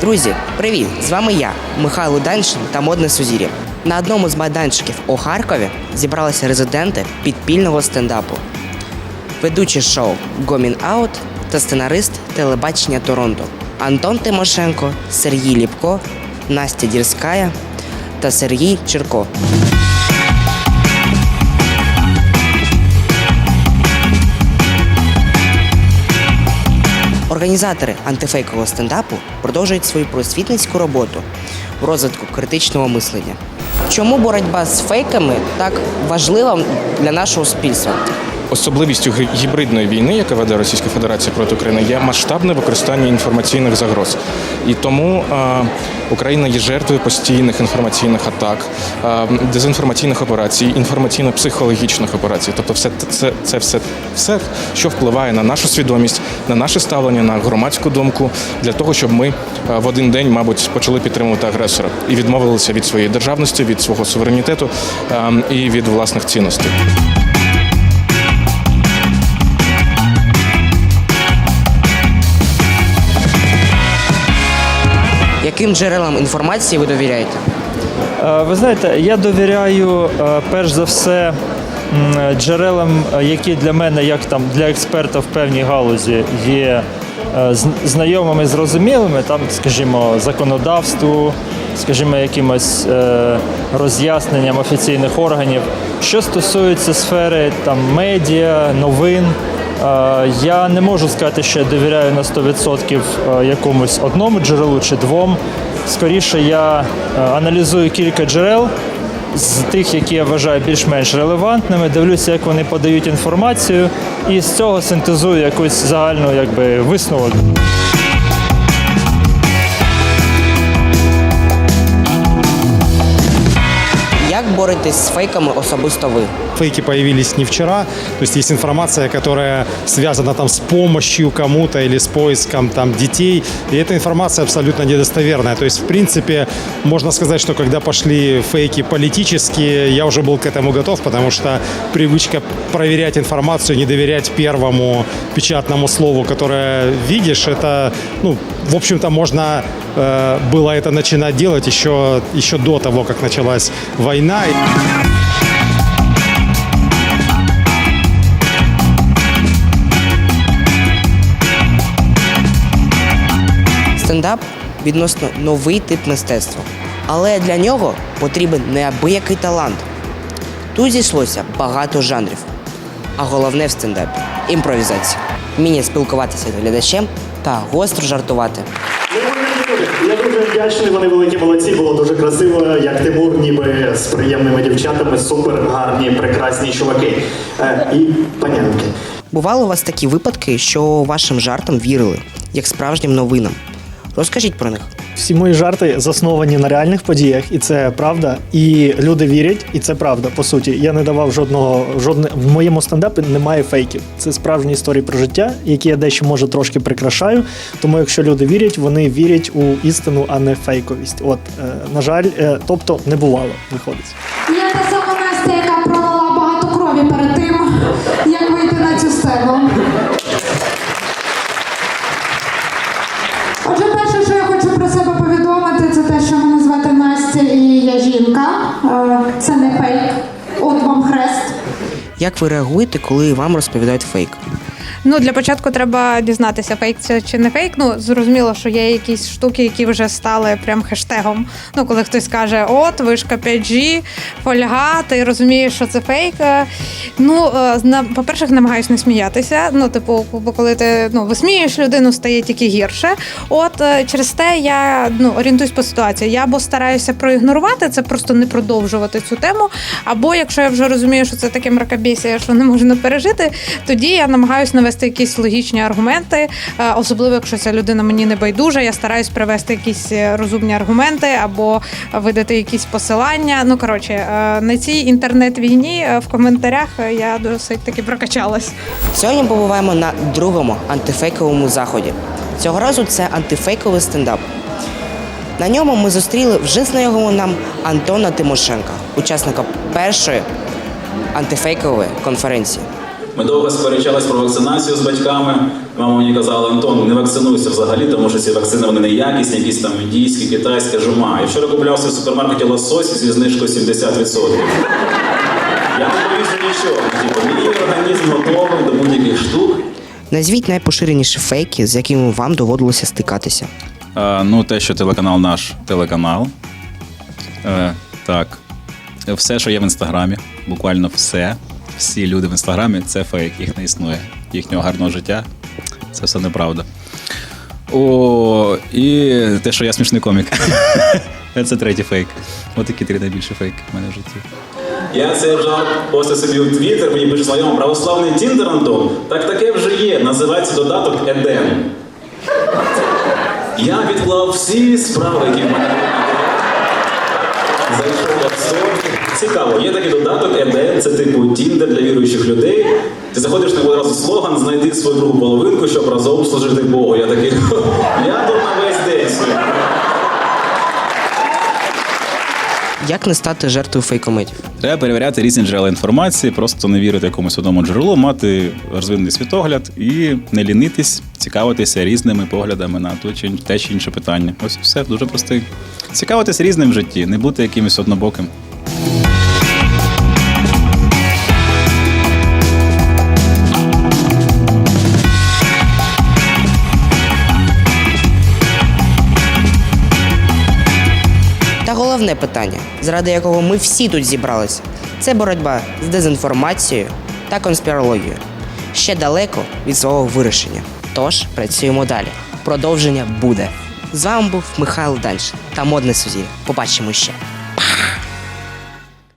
Друзі, привіт! З вами я, Михайло Даншин та модне Сузір'я. На одному з майданчиків у Харкові зібралися резиденти підпільного стендапу. Ведучий шоу Гомін Аут та сценарист телебачення Торонто Антон Тимошенко, Сергій Ліпко, Настя Дірськая та Сергій Черко. Організатори антифейкового стендапу продовжують свою просвітницьку роботу в розвитку критичного мислення. Чому боротьба з фейками так важлива для нашого суспільства? Особливістю гібридної війни, яка веде Російська Федерація проти України, є масштабне використання інформаційних загроз. І тому е, Україна є жертвою постійних інформаційних атак, е, дезінформаційних операцій, інформаційно-психологічних операцій. Тобто, все це, це все, все, що впливає на нашу свідомість, на наше ставлення, на громадську думку, для того, щоб ми в один день, мабуть, почали підтримувати агресора і відмовилися від своєї державності, від свого суверенітету е, і від власних цінностей. Яким джерелам інформації ви довіряєте? Е, Ви знаєте, я довіряю е, перш за все джерелам, е, які для мене, як там для експерта в певній галузі, є знайомими, зрозумілими, там, скажімо, законодавству, скажімо, якимось е, роз'ясненням офіційних органів. Що стосується сфери там медіа, новин. Е, Я не можу сказати, що я довіряю на 100% е, якомусь одному джерелу чи двом. Скоріше я е, аналізую кілька джерел з тих, які я вважаю більш-менш релевантними, дивлюся, як вони подають інформацію, і з цього синтезую якусь загальну якби, висновок. Як боретесь з фейками особисто ви? Фейки появились не вчера, то есть есть информация, которая связана там с помощью кому-то или с поиском там детей, и эта информация абсолютно недостоверная. То есть, в принципе, можно сказать, что когда пошли фейки политические, я уже был к этому готов, потому что привычка проверять информацию, не доверять первому печатному слову, которое видишь, это, ну, в общем-то, можно э, было это начинать делать еще, еще до того, как началась война. Стендап відносно новий тип мистецтва. Але для нього потрібен неабиякий талант. Тут зійшлося багато жанрів. А головне в стендапі імпровізація. Вміння спілкуватися з глядачем та гостро жартувати. Дуже вдячний, вони великі молодці, було дуже красиво, як Тимур, ніби з приємними дівчатами, супер гарні, прекрасні чуваки. Е, і панянки. Бували у вас такі випадки, що вашим жартам вірили, як справжнім новинам. Розкажіть про них. Всі мої жарти засновані на реальних подіях, і це правда. І люди вірять, і це правда. По суті, я не давав жодного жодне в моєму стендапі немає фейків. Це справжні історії про життя, які я дещо може трошки прикрашаю. Тому, якщо люди вірять, вони вірять у істину, а не фейковість. От е, на жаль, е, тобто не бувало. Виходить. Як ви реагуєте, коли вам розповідають фейк? Ну, для початку треба дізнатися, фейк це чи не фейк. Ну, зрозуміло, що є якісь штуки, які вже стали прям хештегом. Ну, коли хтось каже, от, вишка 5G, фольга, ти розумієш, що це фейк. Е, Ну, е, по-перше, намагаюсь не сміятися. Ну, типу, коли ти ну, висміюєш людину, стає тільки гірше. От е, через те я ну, орієнтуюсь по ситуації. Я або стараюся проігнорувати це, просто не продовжувати цю тему. Або якщо я вже розумію, що це таке мракобесія, що не можу не пережити, тоді я намагаюся навести якісь логічні аргументи, е, особливо якщо ця людина мені не байдужа. Я стараюсь привести якісь е, розумні аргументи або видати якісь посилання. Ну коротше, е, на цій інтернет-війні в коментарях я досить таки прокачалась. Сьогодні побуваємо на другому антифейковому заході. Цього разу це антифейковий стендап. На ньому ми зустріли вже знайомого нам Антона Тимошенка, учасника першої антифейкової конференції. Ми довго сперечались про вакцинацію з батьками. Мама мені казала, Антон, не вакцинуйся взагалі, тому що ці вакцини вони неякісні, якісь там індійські, китайські, жума. І вчора куплявся в супермаркеті лосось зі знижкою 70%. Я не боюся нічого. Типу, мій організм готовий до будь-яких штук. Назвіть найпоширеніші фейки, з якими вам доводилося стикатися. Е, ну, те, що телеканал наш телеканал. Е, так. Все, що є в інстаграмі, буквально все. Всі люди в інстаграмі це фейк, їх не існує. Їхнього гарного життя це все неправда. О, і те, що я смішний комік. Це третій фейк. Ось такі три найбільші фейки в мене в житті. Я цей жарт постив собі в Твіттер, мені пише знайомо православний Тіндер Антон. Так таке вже є. Називається додаток Едем. Я відклав всі справи, які в мене Цікаво, є такий додаток Едем, це типу Тіндер для віруючих людей. Ти заходиш на одразу слоган, знайди свою другу половинку, щоб разом служити Богу. Я такий, я тут на весь день. Як не стати жертвою фейкометів? Треба перевіряти різні джерела інформації, просто не вірити якомусь одному джерелу, мати розвинений світогляд і не лінитись, цікавитися різними поглядами на то чи те чи інше питання. Ось все дуже простий. Цікавитись різним в житті, не бути якимось однобоким. Головне питання, заради якого ми всі тут зібралися, це боротьба з дезінформацією та конспірологією. Ще далеко від свого вирішення. Тож працюємо далі. Продовження буде. З вами був Михайло Дальше та модне сузір'я. Побачимо ще.